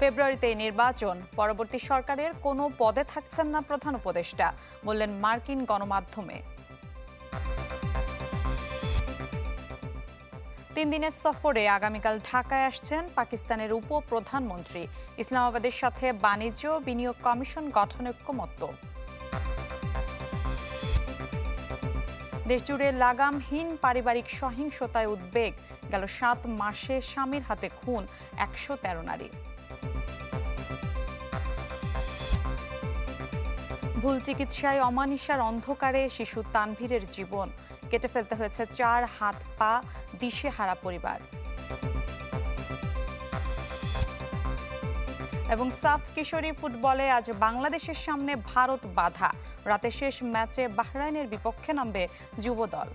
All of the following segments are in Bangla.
ফেব্রুয়ারিতে নির্বাচন। পরবর্তী সরকারের কোনো পদে থাকছেন না প্রধান উপদেষ্টা, বললেন মার্কিন গণমাধ্যমে। তিন দিনের সফরে আগামীকাল ঢাকায় আসছেন পাকিস্তানের উপ প্রধানমন্ত্রী ইসলামাবাদের সাথে বাণিজ্য বিনিয়োগ কমিশন গঠনে ঐক্যমত্য দেশজুড়ে লাগামহীন পারিবারিক সহিংসতায় উদ্বেগ। গেল সাত মাসে স্বামীর হাতে খুন একশো তেরো নারী। ভুল চিকিৎসায় অমানিসার অন্ধকারে শিশু তানভীরের জীবন। কেটে ফেলতে হয়েছে চার হাত পা দিশে হারা পরিবার। এবং সাফ কিশোরী ফুটবলে আজ বাংলাদেশের সামনে ভারত বাধা। রাতে শেষ ম্যাচে বাহরাইনের বিপক্ষে নামবে যুব দল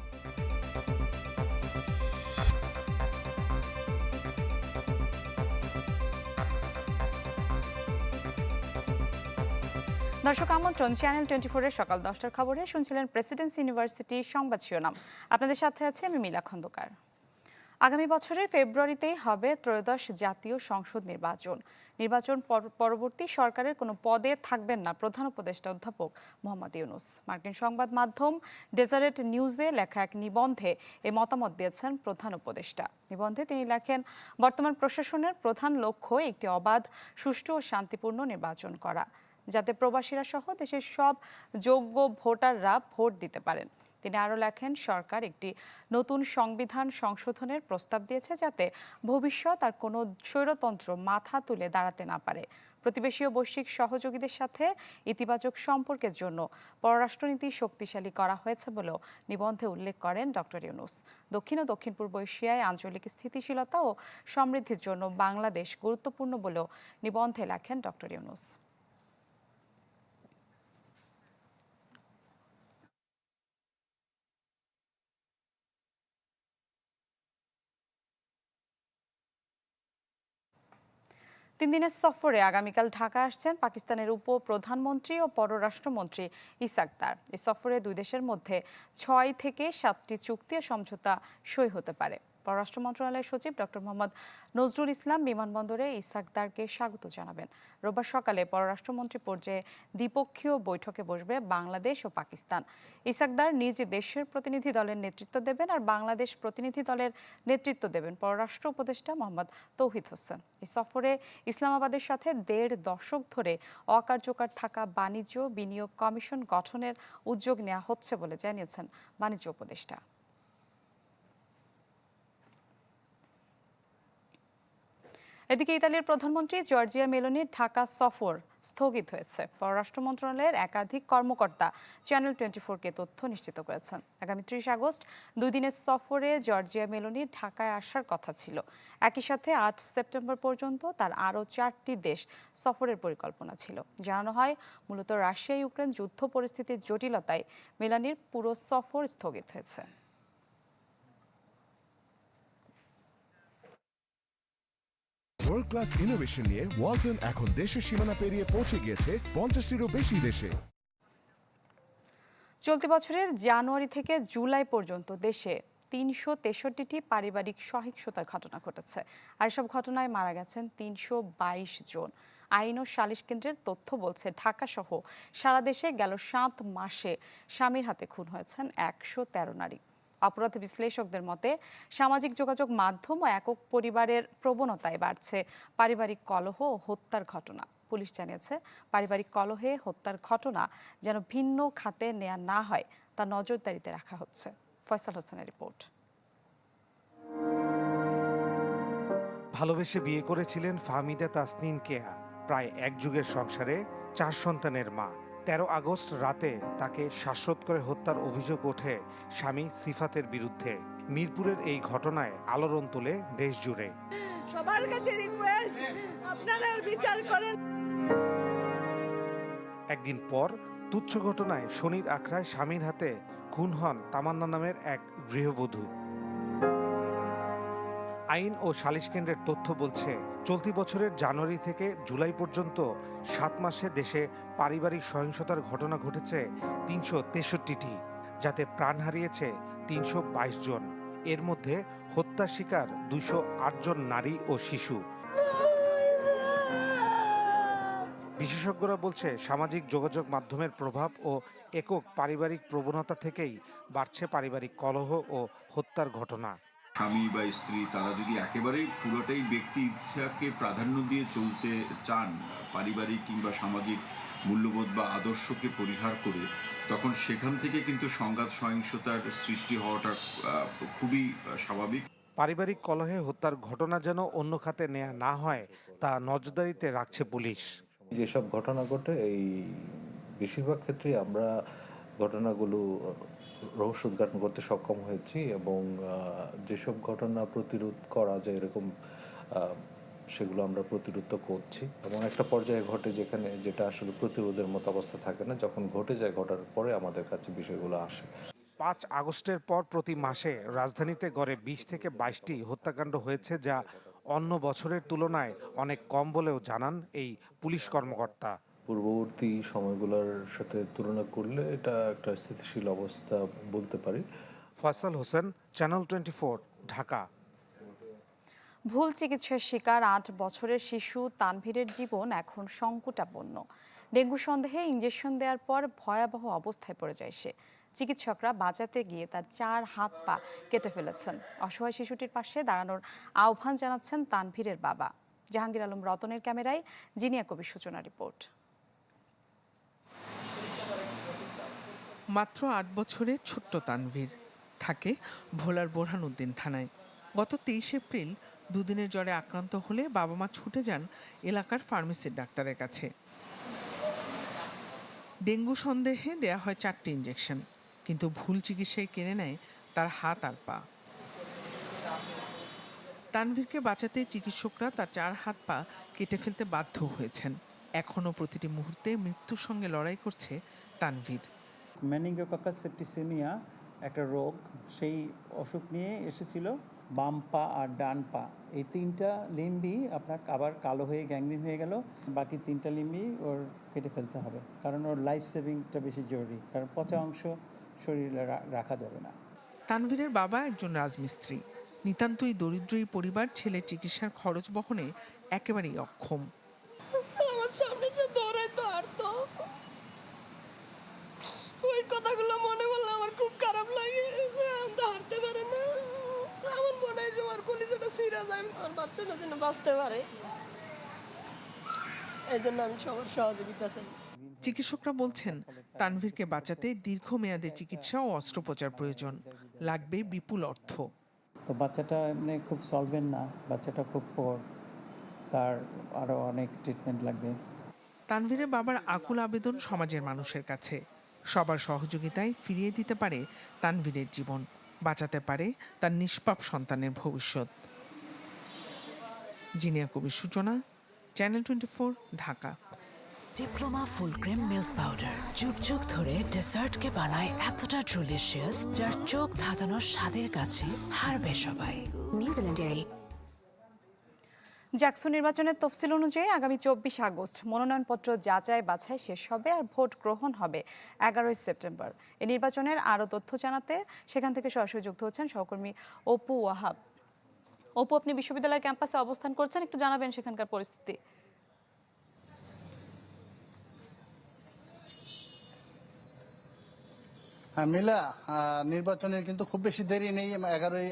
দর্শক আমন্ত্রণ চ্যানেল টোয়েন্টি ফোরের সকাল দশটার খবরে শুনছিলেন প্রেসিডেন্সি ইউনিভার্সিটি সংবাদ শিরোনাম। আপনাদের সাথে আছি আমি মিলা খন্দকার। আগামী বছরের ফেব্রুয়ারিতেই হবে ত্রয়োদশ জাতীয় সংসদ নির্বাচন। নির্বাচন পর- পরবর্তী সরকারের কোনো পদে থাকবেন না প্রধান উপদেষ্টা অধ্যাপক মোহাম্মদ ইউনুস। মার্কিন সংবাদ মাধ্যম ডেজারেট নিউজে লেখা এক নিবন্ধে এ মতামত দিয়েছেন প্রধান উপদেষ্টা। নিবন্ধে তিনি লেখেন, বর্তমান প্রশাসনের প্রধান লক্ষ্য একটি অবাধ, সুষ্ঠু ও শান্তিপূর্ণ নির্বাচন করা। যাতে প্রবাসীরা সহ দেশের সব যোগ্য ভোটাররা ভোট দিতে পারেন। তিনি আরও লেখেন, সরকার একটি নতুন সংবিধান সংশোধনের প্রস্তাব দিয়েছে যাতে ভবিষ্যৎ আর কোনো স্বৈরতন্ত্র মাথা তুলে দাঁড়াতে না পারে। প্রতিবেশী ও বৈশ্বিক সহযোগীদের সাথে ইতিবাচক সম্পর্কের জন্য পররাষ্ট্রনীতি শক্তিশালী করা হয়েছে বলেও নিবন্ধে উল্লেখ করেন ডক্টর ইউনুস। দক্ষিণ ও দক্ষিণ পূর্ব এশিয়ায় আঞ্চলিক স্থিতিশীলতা ও সমৃদ্ধির জন্য বাংলাদেশ গুরুত্বপূর্ণ বলেও নিবন্ধে লেখেন ডক্টর ইউনুস। তিন দিনের সফরে আগামীকাল ঢাকা আসছেন পাকিস্তানের উপ প্রধানমন্ত্রী ও পররাষ্ট্রমন্ত্রী ইসাকদার এই সফরে দুই দেশের মধ্যে ছয় থেকে সাতটি চুক্তি ও সমঝোতা সই হতে পারে। পররাষ্ট্র মন্ত্রণালয়ের সচিব ডক্টর মোহাম্মদ নজরুল ইসলাম বিমানবন্দরে ইসাকদারকে স্বাগত জানাবেন। রোববার সকালে পররাষ্ট্রমন্ত্রী পর্যায়ে দ্বিপক্ষীয় বৈঠকে বসবে বাংলাদেশ ও পাকিস্তান। ইসাকদার নিজ দেশের প্রতিনিধি দলের নেতৃত্ব দেবেন আর বাংলাদেশ প্রতিনিধি দলের নেতৃত্ব দেবেন পররাষ্ট্র উপদেষ্টা মোহাম্মদ তৌহিদ হোসেন। এই সফরে ইসলামাবাদের সাথে দেড় দশক ধরে অকার্যকর থাকা বাণিজ্য বিনিয়োগ কমিশন গঠনের উদ্যোগ নেওয়া হচ্ছে বলে জানিয়েছেন বাণিজ্য উপদেষ্টা। এদিকে ইতালির প্রধানমন্ত্রী জর্জিয়া মেলোনির ঢাকা সফর স্থগিত হয়েছে। পররাষ্ট্র মন্ত্রণালয়ের একাধিক কর্মকর্তা চ্যানেল টোয়েন্টি ফোরকে তথ্য নিশ্চিত করেছেন। আগামী ত্রিশ আগস্ট দুই দিনের সফরে জর্জিয়া মেলোনি ঢাকায় আসার কথা ছিল। একই সাথে আট সেপ্টেম্বর পর্যন্ত তার আরও চারটি দেশ সফরের পরিকল্পনা ছিল। জানানো হয়, মূলত রাশিয়া ইউক্রেন যুদ্ধ পরিস্থিতির জটিলতায় মেলানির পুরো সফর স্থগিত হয়েছে। ওয়ার্ল্ড ক্লাস ইনোভেশন নিয়ে ওয়ালটন এখন দেশের সীমানা পেরিয়ে পৌঁছে গিয়েছে পঞ্চাশটিরও বেশি দেশে। চলতি বছরের জানুয়ারি থেকে জুলাই পর্যন্ত দেশে তিনশো তেষট্টিটি পারিবারিক সহিংসতার ঘটনা ঘটেছে। আর এসব ঘটনায় মারা গেছেন তিনশো বাইশ জন। আইন ও সালিশ কেন্দ্রের তথ্য বলছে ঢাকা সহ সারা দেশে গেল সাত মাসে স্বামীর হাতে খুন হয়েছেন একশো তেরো নারী। অপরাধ বিশ্লেষকদের মতে, সামাজিক যোগাযোগ মাধ্যম ও একক পরিবারের প্রবণতায় বাড়ছে পারিবারিক কলহ ও হত্যার ঘটনা। পুলিশ জানিয়েছে, পারিবারিক কলহে হত্যার ঘটনা যেন ভিন্ন খাতে নেয়া না হয়, তা নজরদারিতে রাখা হচ্ছে। ফয়সাল হোসেনের রিপোর্ট। ভালোবেসে বিয়ে করেছিলেন ফাহমিদা তাসনিন কেয়া, প্রায় এক যুগের সংসারে চার সন্তানের মা। তেরো আগস্ট রাতে তাকে শ্বাসরোধ করে হত্যার অভিযোগ ওঠে স্বামী সিফাতের বিরুদ্ধে। মিরপুরের এই ঘটনায় আলোড়ন তোলে দেশ জুড়ে সবার কাছে রিকোয়েস্ট আপনারা বিচার করেন। একদিন পর তুচ্ছ ঘটনায় শনির আখড়ায় স্বামীর হাতে খুন হন তামান্না নামের এক গৃহবধূ। আইন ও সালিশ কেন্দ্রের তথ্য বলছে, চলতি বছরের জানুয়ারি থেকে জুলাই পর্যন্ত সাত মাসে দেশে পারিবারিক সহিংসতার ঘটনা ঘটেছে তিনশো তেষট্টিটি, যাতে প্রাণ হারিয়েছে তিনশো বাইশ জন। এর মধ্যে হত্যা শিকার দুশো জন নারী ও শিশু। বিশেষজ্ঞরা বলছে, সামাজিক যোগাযোগ মাধ্যমের প্রভাব ও একক পারিবারিক প্রবণতা থেকেই বাড়ছে পারিবারিক কলহ ও হত্যার ঘটনা। স্বামী বা স্ত্রী তারা যদি একেবারেই পুরোটাই ব্যক্তি ইচ্ছাকে প্রাধান্য দিয়ে চলতে চান পারিবারিক কিংবা সামাজিক মূল্যবোধ বা আদর্শকে পরিহার করে তখন সেখান থেকে কিন্তু সংঘাত সহিংসতার সৃষ্টি হওয়াটা খুবই স্বাভাবিক। পারিবারিক কলহে হত্যার ঘটনা যেন অন্য খাতে নেওয়া না হয় তা নজরদারিতে রাখছে পুলিশ। যেসব ঘটনা ঘটে এই বেশিরভাগ ক্ষেত্রেই আমরা ঘটনাগুলো রহস্য উদ্ঘাটন করতে সক্ষম হয়েছি এবং যেসব ঘটনা প্রতিরোধ করা যায় এরকম সেগুলো আমরা প্রতিরোধ করছি। এবং একটা পর্যায়ে ঘটে যেখানে যেটা আসলে প্রতিরোধের মতো অবস্থা থাকে না, যখন ঘটে যায়, ঘটার পরে আমাদের কাছে বিষয়গুলো আসে। পাঁচ আগস্টের পর প্রতি মাসে রাজধানীতে গড়ে বিশ থেকে বাইশটি হত্যাকাণ্ড হয়েছে, যা অন্য বছরের তুলনায় অনেক কম বলেও জানান এই পুলিশ কর্মকর্তা। পূর্ববর্তী সময়গুলোর সাথে তুলনা করলে এটা একটা স্থিতিশীল অবস্থা বলতে পারি। Faisal Hossain channel twenty Dhaka. ভুল চিকিৎসার শিকার আট বছরের শিশু তানভীরের জীবন এখন সংকটাপন্ন। ডেঙ্গু সন্দেহে ইঞ্জেকশন দেওয়ার পর ভয়াবহ অবস্থায় পড়ে যায় সে। চিকিৎসকরা বাঁচাতে গিয়ে তার চার হাত পা কেটে ফেলেছেন। অসহায় শিশুটির পাশে দাঁড়ানোর আহ্বান জানাচ্ছেন তানভীরের বাবা। জাহাঙ্গীর আলম রতনের ক্যামেরায় জিনিয়া কবির সূচনা রিপোর্ট। মাত্র আট বছরের ছোট্ট তানভীর থাকে ভোলার বোরহানুদ্দিন থানায়। গত তেইশ এপ্রিল দুদিনের জ্বরে আক্রান্ত হলে বাবা মা ছুটে যান এলাকার ফার্মেসির ডাক্তারের কাছে। ডেঙ্গু সন্দেহে দেয়া হয় চারটি ইঞ্জেকশন কিন্তু ভুল চিকিৎসায় কেড়ে নেয় তার হাত আর পা। তানভীরকে বাঁচাতে চিকিৎসকরা তার চার হাত পা কেটে ফেলতে বাধ্য হয়েছেন। এখনও প্রতিটি মুহূর্তে মৃত্যুর সঙ্গে লড়াই করছে তানভীর। ম্যানিঙ্গোককাল সেপ্টিসেমিয়া একটা রোগ, সেই অসুখ নিয়ে এসেছিল, বাম পা আর ডান পা। এই তিনটা লিম্বই আপনার আবার কালো হয়ে, গ্যাংগ্রিন হয়ে গেল, বাকি তিনটা লিম্বি ওর কেটে ফেলতে হবে। কারণ ওর লাইফ সেভিংটা বেশি জরুরি, কারণ পচা অংশ শরীরে রাখা যাবে না। তানভীরের বাবা একজন রাজমিস্ত্রি। নিতান্তই দরিদ্রই পরিবার, ছেলে চিকিৎসার খরচ বহনে একেবারেই অক্ষম। কলিজাটা ছিঁড়া আমার বাচ্চাটা যেন বাঁচতে পারে। এই জন্য আমি সবার সহযোগিতা চাই। চিকিৎসকরা বলছেন তানভীরকে বাঁচাতে দীর্ঘমেয়াদে চিকিৎসা ও অস্ত্রোপচার প্রয়োজন। লাগবে বিপুল অর্থ। তো বাচ্চাটা এমনি খুব সলভেন্ট না বাচ্চাটা খুব পর তার আরও অনেক ট্রিটমেন্ট লাগবে। তানভীরের বাবার আকুল আবেদন সমাজের মানুষের কাছে। সবার সহযোগিতায় ফিরিয়ে দিতে পারে তানভীরের জীবন। বাঁচাতে পারে তার নিষ্পাপ সন্তানের ভবিষ্যৎ। Zinia Kabir Suchona channel twenty four Dhaka. Diploma full cream milk powder যুগ যুগ ধরে ডেজার্টকে বানায় এতটা ডেলিশিয়াস যার চোখ ধাঁধানোর স্বাদের কাছে হারবে সবাই। নিউজিল্যান্ডেরই জ্যাকসন নির্বাচনের তফসিল অনুযায়ী আগামী চব্বিশ আগস্ট মনোনয়নপত্র যাচাই বাছাই শেষ হবে আর ভোট গ্রহণ হবে এগারোই সেপ্টেম্বর। এই নির্বাচনের আরও তথ্য জানাতে সেখান থেকে সরাসরি যুক্ত হচ্ছেন সহকর্মী অপু ওয়াহাব। অপু আপনি বিশ্ববিদ্যালয় ক্যাম্পাসে অবস্থান করছেন একটু জানাবেন সেখানকার পরিস্থিতি। হ্যাঁ, মিলা নির্বাচনের কিন্তু খুব বেশি দেরি নেই এগারোই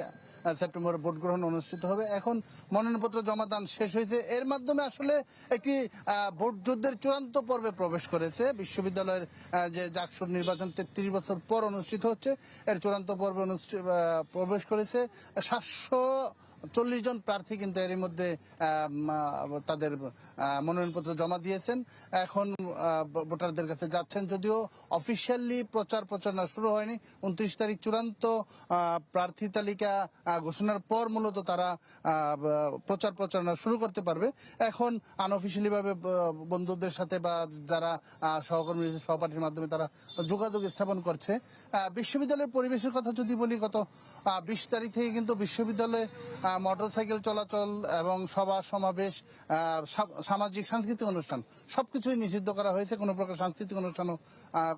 সেপ্টেম্বর ভোট গ্রহণ অনুষ্ঠিত হবে। এখন মনোনয়নপত্র জমা দান শেষ হয়েছে। এর মাধ্যমে আসলে একটি ভোট যুদ্ধের চূড়ান্ত পর্বে প্রবেশ করেছে। বিশ্ববিদ্যালয়ের যে জাকসুর নির্বাচন তেত্রিশ বছর পর অনুষ্ঠিত হচ্ছে এর চূড়ান্ত পর্বে প্রবেশ করেছে সাতশো চল্লিশ জন প্রার্থী কিন্তু এরই মধ্যে তাদের মনোনয়নপত্র জমা দিয়েছেন। এখন ভোটারদের কাছে যাচ্ছেন। যদিও অফিসিয়ালি প্রচার প্রচারণা শুরু হয়নি। উনত্রিশ তারিখ চূড়ান্ত প্রার্থী তালিকা ঘোষণার পর মূলত তারা প্রচার প্রচারণা শুরু করতে পারবে। এখন আনঅফিসিয়ালি ভাবে বন্ধুদের সাথে বা যারা সহকর্মী সহপাঠীর মাধ্যমে তারা যোগাযোগ স্থাপন করছে। বিশ্ববিদ্যালয়ের পরিবেশের কথা যদি বলি, গত বিশ তারিখ থেকে কিন্তু বিশ্ববিদ্যালয়ে মোটরসাইকেল চলাচল এবং সভা, সমাবেশ সামাজিক, সাংস্কৃতিক অনুষ্ঠান, সবকিছুই নিষিদ্ধ করা হয়েছে। কোনো প্রকার সাংস্কৃতিক অনুষ্ঠানও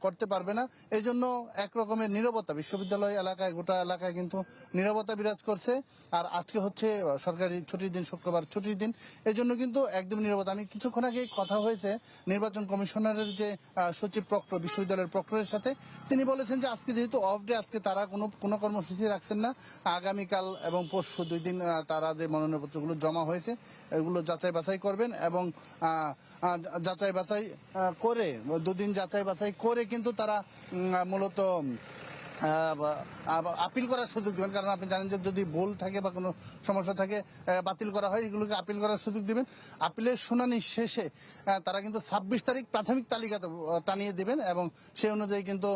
করতে পারবে না। এই জন্য একরকমের নিরবতা, বিশ্ববিদ্যালয় এলাকায়, গোটা এলাকায় কিন্তু নিরবতা বিরাজ করছে। আর আজকে হচ্ছে সরকারি ছুটির দিন, শুক্রবার ছুটির দিন। এই জন্য কিন্তু একদম নিরবতা। আমি কিছুক্ষণ আগে কথা হয়েছে, নির্বাচন কমিশনারের যে সচিব প্রক্টর, বিশ্ববিদ্যালয়ের প্রক্টরের সাথে। তিনি বলেছেন যে, আজকে যেহেতু অফ ডে আজকে তারা কোনো কোনো কর্মসূচি রাখছেন না। আগামীকাল এবং পরশু দুই দিন তারা যে মনোনয়নপত্রগুলো জমা হয়েছে, এগুলো যাচাই বাছাই করবেন এবং যাচাই বাছাই করে, দুদিন যাচাই বাছাই করে কিন্তু তারা মূলত আপিল করার সুযোগ দিবেন। কারণ আপনি জানেন যে যদি ভুল থাকে বা কোনো সমস্যা থাকে বাতিল করা হয় এগুলোকে আপিল করার সুযোগ দিবেন। আপিলের শুনানি শেষে তারা কিন্তু ছাব্বিশ তারিখ প্রাথমিক তালিকাতে আহ, টানিয়ে দিবেন এবং সেই অনুযায়ী কিন্তু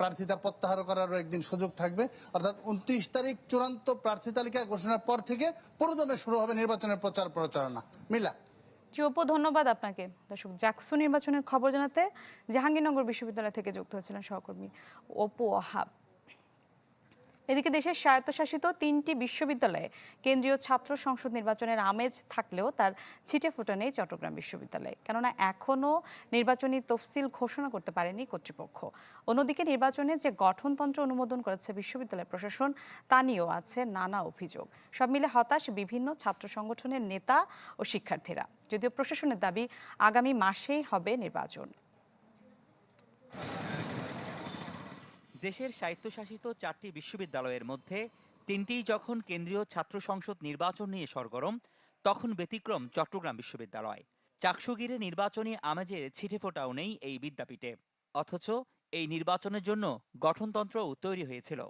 প্রার্থিতা প্রত্যাহার করারও একদিন সুযোগ থাকবে। অর্থাৎ উনত্রিশ তারিখ চূড়ান্ত প্রার্থী তালিকা ঘোষণার পর থেকে পুরোদমে শুরু হবে নির্বাচনের প্রচার প্রচারণা মিলা। জি অপু ধন্যবাদ আপনাকে। দর্শক, জাকসু নির্বাচনের খবর জানাতে জাহাঙ্গীরনগর বিশ্ববিদ্যালয় থেকে যুক্ত হয়েছিলেন সহকর্মী অপু ওহাব এদিকে দেশের স্বায়ত্তশাসিত তিনটি বিশ্ববিদ্যালয়ে কেন্দ্রীয় ছাত্র সংসদ নির্বাচনের আমেজ থাকলেও তার ছিটে ফোটা নেই চট্টগ্রাম বিশ্ববিদ্যালয়ে। কেননা এখনও নির্বাচনী তফসিল ঘোষণা করতে পারেনি কর্তৃপক্ষ। অন্যদিকে নির্বাচনে যে গঠনতন্ত্র অনুমোদন করেছে বিশ্ববিদ্যালয় প্রশাসন, তা নিয়েও আছে নানা অভিযোগ। সব মিলে হতাশ বিভিন্ন ছাত্র সংগঠনের নেতা ও শিক্ষার্থীরা। যদিও প্রশাসনের দাবি আগামী মাসেই হবে নির্বাচন। দেশের স্বায়ত্তশাসিত চারটি বিশ্ববিদ্যালয়ের মধ্যে তিনটিই যখন কেন্দ্রীয় ছাত্র সংসদ নির্বাচন নিয়ে সরগরম, তখন ব্যতিক্রম চট্টগ্রাম বিশ্ববিদ্যালয়। চাকসুগিরে নির্বাচনী আমেজের ছিটেফোঁটাও নেই এই বিদ্যাপীঠে। অথচ এই নির্বাচনের জন্য গঠনতন্ত্রও তৈরি হয়েছিল।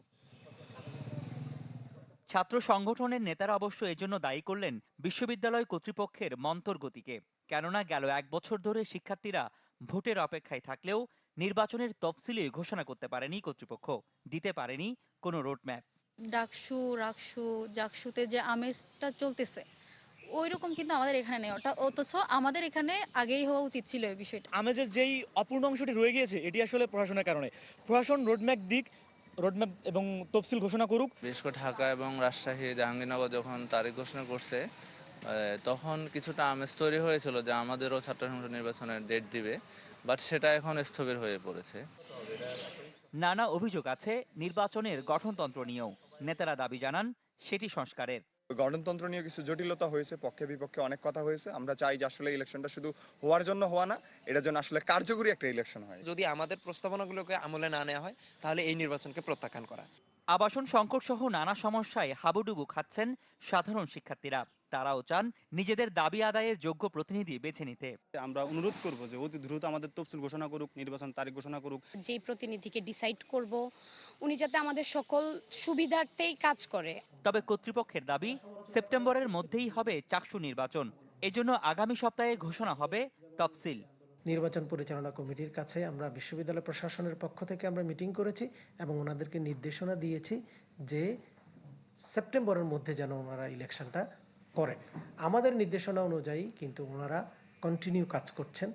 ছাত্র সংগঠনের নেতারা অবশ্য এজন্য দায়ী করলেন বিশ্ববিদ্যালয় কর্তৃপক্ষের মন্তর গতিকে। কেননা গেল এক বছর ধরে শিক্ষার্থীরা ভোটের অপেক্ষায় থাকলেও নির্বাচনের তফসিলে ঘোষণা করতে পারেনি কর্তৃপক্ষ। দিতে পারেনি কোনো রোডম্যাপ। ডাকসু রাকসু জাকসুতে যে আমেজটা চলতেছে ওই রকম কিন্তু আমাদের এখানে নেই। ওটা অথচ আমাদের এখানে আগেই হওয়া উচিত ছিল এই বিষয়টা। আমেজের যেই অপূর্ণ অংশটি রয়ে গিয়েছে এটি আসলে প্রশাসনের কারণে। প্রশাসন রোডম্যাপ দিক রোডম্যাপ এবং তফসিল ঘোষণা করুক। বিশেষ করে ঢাকা এবং রাজশাহী জাহাঙ্গীরনগর যখন তারিখ ঘোষণা করছে তখন কিছুটা আমেজ তৈরি হয়েছিল যে আমাদেরও ছাত্র সংসদ নির্বাচনের ডেট দিবে বাট সেটা এখন স্থবির হয়ে পড়েছে। নানা অভিযোগ আছে নির্বাচনের গঠনতন্ত্র নিয়েও। নেতারা দাবি জানান সেটি সংস্কারের। গণতন্ত্র নিয়ে কিছু জটিলতা হয়েছে পক্ষে বিপক্ষে অনেক কথা হয়েছে। আমরা চাই যে আসলে ইলেকশনটা শুধু হওয়ার জন্য হওয়া না এটার জন্য আসলে কার্যকরী একটা ইলেকশন হয়। যদি আমাদের প্রস্তাবনাগুলোকে আমলে না নেওয়া হয় তাহলে এই নির্বাচনকে প্রত্যাখ্যান করা। আবাসন সংকট সহ নানা সমস্যায় হাবুডুবু খাচ্ছেন সাধারণ শিক্ষার্থীরা। তারাও চান নিজেদের দাবি আদায়ের যোগ্য প্রতিনিধি বেছে নিতে। আমরা অনুরোধ করব যে অতি দ্রুত আমাদের তফসিল ঘোষণা করুক নির্বাচন তারিখ ঘোষণা করুক। যে প্রতিনিধিকে ডিসাইড করব উনি যাতে আমাদের সকল সুবিধার্থেই কাজ করে। তবে কর্তৃপক্ষের দাবি সেপ্টেম্বরের মধ্যেই হবে চাকসু নির্বাচন। এজন্য আগামী সপ্তাহে ঘোষণা হবে তফসিল। নির্বাচন পরিচালনা কমিটির কাছে আমরা বিশ্ববিদ্যালয় প্রশাসনের পক্ষ থেকে আমরা মিটিং করেছি এবং ওনাদেরকে নির্দেশনা দিয়েছি যে সেপ্টেম্বরের মধ্যে যেন ওনারা ইলেকশনটা করেন। আমাদের নির্দেশনা অনুযায়ী কিন্তু ওনারা কন্টিনিউ কাজ করছেন।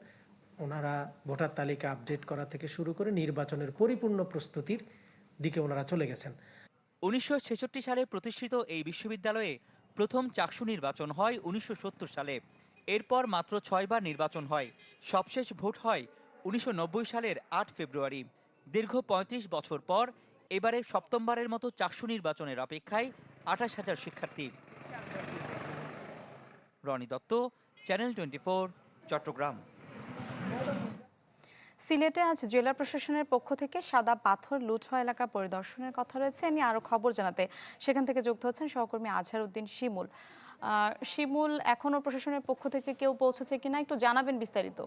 ওনারা ভোটার তালিকা আপডেট করা থেকে শুরু করে নির্বাচনের পরিপূর্ণ প্রস্তুতির দিকে ওনারা চলে গেছেন। উনিশশো ছেষট্টি সালে প্রতিষ্ঠিত এই বিশ্ববিদ্যালয়ে প্রথম চাকসু নির্বাচন হয় উনিশশো সত্তর সালে। এরপর মাত্র ছয়বার নির্বাচন হয়। সবশেষ ভোট হয় উনিশশো নব্বই সালের আট ফেব্রুয়ারি। দীর্ঘ ৩৫ বছর পর এবারে সপ্তমবারের মতো চাকসু নির্বাচনের অপেক্ষায় আঠাশ হাজার শিক্ষার্থী। Rony Dutta channel twenty Chattogram. সিলেটে আজ জেলা প্রশাসনের পক্ষ থেকে সাদা পাথর লুট হওয়া এলাকা পরিদর্শনের কথা রয়েছে নিয়ে আরও খবর জানাতে সেখান থেকে যুক্ত হচ্ছেন সহকর্মী আজহার উদ্দিন শিমুল শিমুল এখনও প্রশাসনের পক্ষ থেকে কেউ পৌঁছেছে কিনা একটু জানাবেন বিস্তারিত।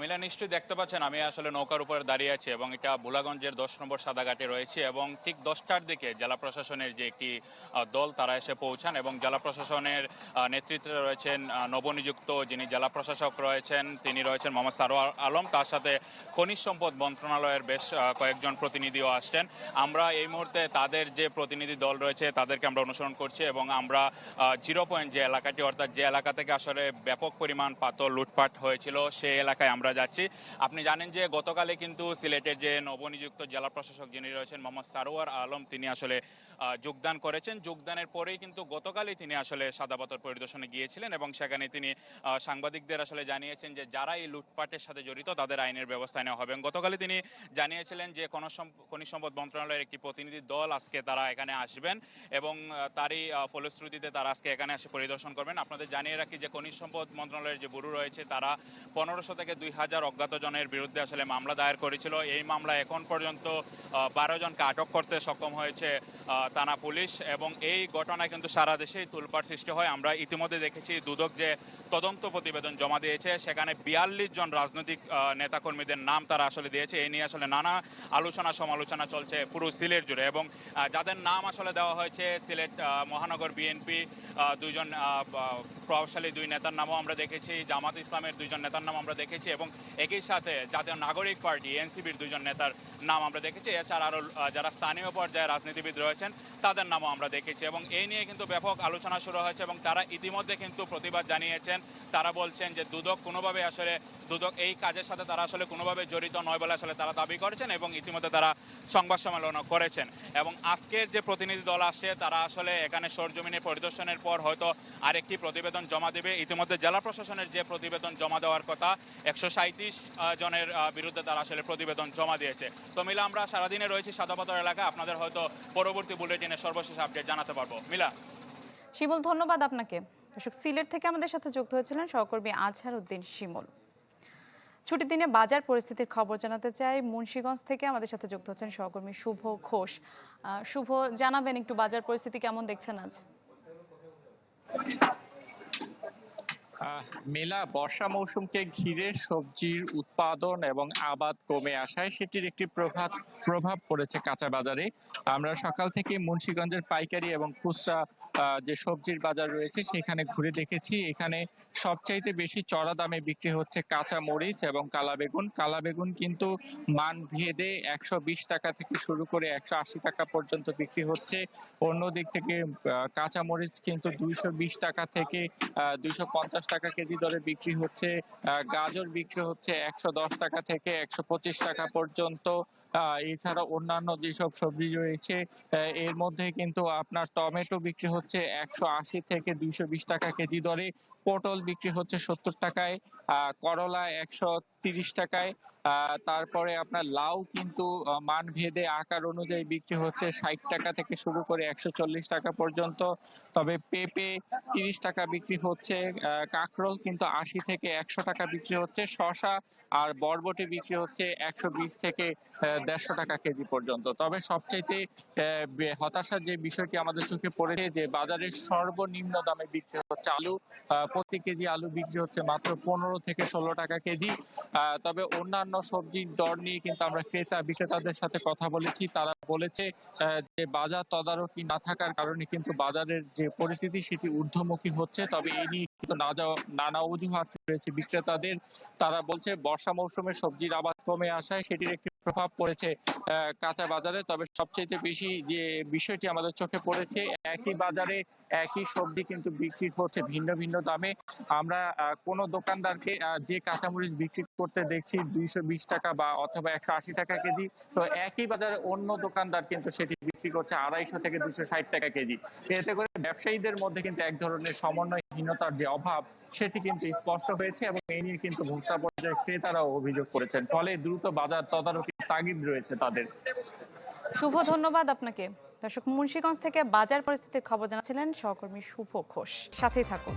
মিলা, নিশ্চয়ই দেখতে পাচ্ছেন, আমি আসলে নৌকার উপরে দাঁড়িয়ে আছি এবং এটা বুলাগঞ্জের দশ নম্বর সাদাঘাটে রয়েছে এবং ঠিক দশটার দিকে জেলা প্রশাসনের যে একটি দল, তারা এসে পৌঁছান এবং জেলা প্রশাসনের নেতৃত্বে রয়েছেন নবনিযুক্ত যিনি জেলা প্রশাসক রয়েছেন, তিনি রয়েছেন মোহাম্মদ সারোয়ার আলম। তার সাথে খনিজ সম্পদ মন্ত্রণালয়ের বেশ কয়েকজন প্রতিনিধিও আসছেন। আমরা এই মুহূর্তে তাদের যে প্রতিনিধি দল রয়েছে, তাদেরকে আমরা অনুসরণ করছি এবং আমরা জিরো পয়েন্ট যে এলাকাটি, অর্থাৎ যে এলাকা থেকে আসলে ব্যাপক পরিমাণ পাথর লুটপাট হয়েছিল, সেই এলাকায় এলাকায় আমরা যাচ্ছি। আপনি জানেন যে গতকালে কিন্তু সিলেটের যে নবনিযুক্ত জেলা প্রশাসক যিনি রয়েছেন, মোহাম্মদ সারোয়ার আলম, তিনি আসলে যোগদান করেছেন। যোগদানের পরেই কিন্তু গতকালই তিনি আসলে সাদাপাতর পরিদর্শনে গিয়েছিলেন এবং সেখানে তিনি সাংবাদিকদের আসলে জানিয়েছেন যে যারা এই লুটপাটের সাথে জড়িত তাদের আইনের ব্যবস্থা নেওয়া হবে। গতকালই তিনি জানিয়েছিলেন যে খনিজ সম্প- সম্পদ মন্ত্রণালয়ের একটি প্রতিনিধি দল আজকে তারা এখানে আসবেন এবং তারই ফলশ্রুতিতে তারা আজকে এখানে এসে পরিদর্শন করবেন। আপনাদের জানিয়ে রাখি যে খনিজ সম্পদ মন্ত্রণালয়ের যে ব্যুরো রয়েছে, তারা পনেরোশো থেকে দুই হাজার অজ্ঞাত জনের বিরুদ্ধে আসলে মামলা দায়ের করেছিল। এই মামলা এখন পর্যন্ত বারো জনকে আটক করতে সক্ষম হয়েছে থানা পুলিশ এবং এই ঘটনায় কিন্তু সারা দেশেই তুলপাট সৃষ্টি হয়। আমরা ইতিমধ্যে দেখেছি দুদক যে তদন্ত প্রতিবেদন জমা দিয়েছে, সেখানে বিয়াল্লিশ জন রাজনৈতিক নেতাকর্মীদের নাম তারা আসলে দিয়েছে। এই নিয়ে আসলে নানা আলোচনা সমালোচনা চলছে পুরো সিলেট জুড়ে এবং যাদের নাম আসলে দেওয়া হয়েছে সিলেট মহানগর বিএনপি দুইজন প্রভাবশালী দুই নেতার নামও আমরা দেখেছি, জামাত ইসলামের দুইজন নেতার নাম আমরা দেখেছি এবং একই সাথে জাতীয় নাগরিক পার্টি এনসিবির দুইজন নেতার নাম আমরা দেখেছি। এছাড়া আরও যারা স্থানীয় পর্যায়ে রাজনীতিবিদ রয়েছেন, তাদের নামও আমরা দেখেছি এবং এই নিয়ে কিন্তু ব্যাপক আলোচনা শুরু হয়েছে এবং তারা ইতিমধ্যে কিন্তু প্রতিবাদ জানিয়েছেন। তারা বলছেন যে দুদক কোনোভাবে আসলে, দুদক এই কাজের সাথে তারা আসলে কোনোভাবে জড়িত নয় বলে আসলে তারা দাবি করেছেন এবং ইতিমধ্যে তারা সংবাদ সম্মেলনও করেছেন। এবং আজকের যে প্রতিনিধি দল আসছে, তারা আসলে এখানে সরজমিনে পরিদর্শনের পর হয়তো আরেকটি প্রতিবেদন জমা দেবে। ইতিমধ্যে জেলা প্রশাসনের যে প্রতিবেদন জমা দেওয়ার কথা, একশো জনের বিরুদ্ধে তারা আসলে প্রতিবেদন জমা দিয়েছে। তো মিলা, আমরা সারাদিনে রয়েছি সাদাপাতর এলাকা। আপনাদের হয়তো পরবর্তী বুলেটিনে সর্বশেষ আপডেট জানাতে পারব। মিলা। শিমুল, ধন্যবাদ আপনাকে। দর্শক, সিলেট থেকে আমাদের সাথে যুক্ত হয়েছিলেন সহকর্মী আজহার উদ্দিন শিমুল। ছুটির দিনে বাজার পরিস্থিতির খবর জানাতে চাই। মুন্সীগঞ্জ থেকে আমাদের সাথে যুক্ত হচ্ছেন সহকর্মী শুভ ঘোষ। শুভ, জানাবেন একটু বাজার পরিস্থিতি কেমন দেখছেন আজ? মেলা বর্ষা মৌসুমকে ঘিরে সবজির উৎপাদন এবং আবাদ কমে আসায় সেটির একটি প্রভাব প্রভাব পড়েছে কাঁচা বাজারে। আমরা সকাল থেকে মুন্সিগঞ্জের পাইকারি এবং খুচরা যে সবজির বাজার রয়েছে সেখানে ঘুরে দেখেছি। এখানে সবচাইতে বেশি চড়া দামে বিক্রি হচ্ছে কাঁচা মরিচ এবং কালা বেগুন। কালা বেগুন কিন্তু মান ভেদে একশো বিশ টাকা থেকে শুরু করে একশো আশি টাকা পর্যন্ত বিক্রি হচ্ছে। অন্য দিক থেকে কাঁচা মরিচ কিন্তু দুইশো বিশ টাকা থেকে দুইশো পঞ্চাশ টাকা কেজি দরে বিক্রি হচ্ছে। গাজর বিক্রি হচ্ছে একশো দশ টাকা থেকে একশো পঁচিশ টাকা পর্যন্ত। এছাড়া অন্যান্য যেসব সবজি রয়েছে এর মধ্যে কিন্তু আপনার টমেটো বিক্রি হচ্ছে একশো আশি থেকে দুইশো বিশ টাকা কেজি দরে, পটল বিক্রি হচ্ছে সত্তর টাকায় করলা একশো তিরিশ টাকায়। তারপরে আপনার লাউ কিন্তু মান ভেদে আকার অনুযায়ী বিক্রি হচ্ছে ষাট টাকা থেকে শুরু করে একশো চল্লিশ টাকা পর্যন্ত। তবে পেঁপে তিরিশ টাকা বিক্রি হচ্ছে কাঁকরোল কিন্তু আশি থেকে একশো টাকা বিক্রি হচ্ছে, শসা আর বরবটি বিক্রি হচ্ছে একশো বিশ থেকে দেড়শো টাকা কেজি পর্যন্ত। তবে সবচাইতে হতাশার যে বিষয়টি আমাদের চোখে পড়েছে যে বাজারের সর্বনিম্ন দামে বিক্রি হচ্ছে আলু। প্রতি কেজি আলু বিক্রি হচ্ছে মাত্র পনেরো থেকে ষোলো টাকা কেজি। তবে অন্যান্য সবজির দর নিয়ে কিন্তু আমরা ক্রেতা বিক্রেতাদের সাথে কথা বলেছি। তারা বলেছে যে বাজার তদারকি না থাকার কারণে কিন্তু বাজারের যে পরিস্থিতি, সেটি ঊর্ধ্বমুখী হচ্ছে। তবে এই নিয়ে নানা অজুহাত রয়েছে বিক্রেতাদের। তারা বলছে, বর্ষা মৌসুমে সবজির আবাদ কমে আসায় সেটির একটি প্রভাব পড়েছে কাঁচা বাজারে। তবে সবচেয়ে বেশি যে বিষয়টি আমাদের চোখে পড়েছে, একই বাজারে একই সবজি কিন্তু বিক্রি হচ্ছে ভিন্ন ভিন্ন দামে। আমরা কোনো দোকানদারকে যে কাঁচামরিচ বিক্রি করতে দেখছি দুইশো বিশ টাকা বা অথবা একশো আশি টাকা কেজি, তো একই বাজারে অন্য দোকানদার কিন্তু সেটি বিক্রি করছে আড়াইশো থেকে দুশো ষাট টাকা কেজি। এতে করে ব্যবসায়ীদের মধ্যে কিন্তু এক ধরনের সমন্বয়হীনতার যে অভাব, সেটি কিন্তু স্পষ্ট হয়েছে এবং এই নিয়ে কিন্তু ভোক্তা পর্যায়ে ক্রেতারাও অভিযোগ করেছেন। ফলে দ্রুত বাজার তদারকির তাগিদ রয়েছে তাদের। শুভ ধন্যবাদ আপনাকে। দর্শক, মুন্সীগঞ্জ থেকে বাজার পরিস্থিতির খবর জানাচ্ছিলেন সহকর্মী শুভ ঘোষ। সাথেই থাকুন।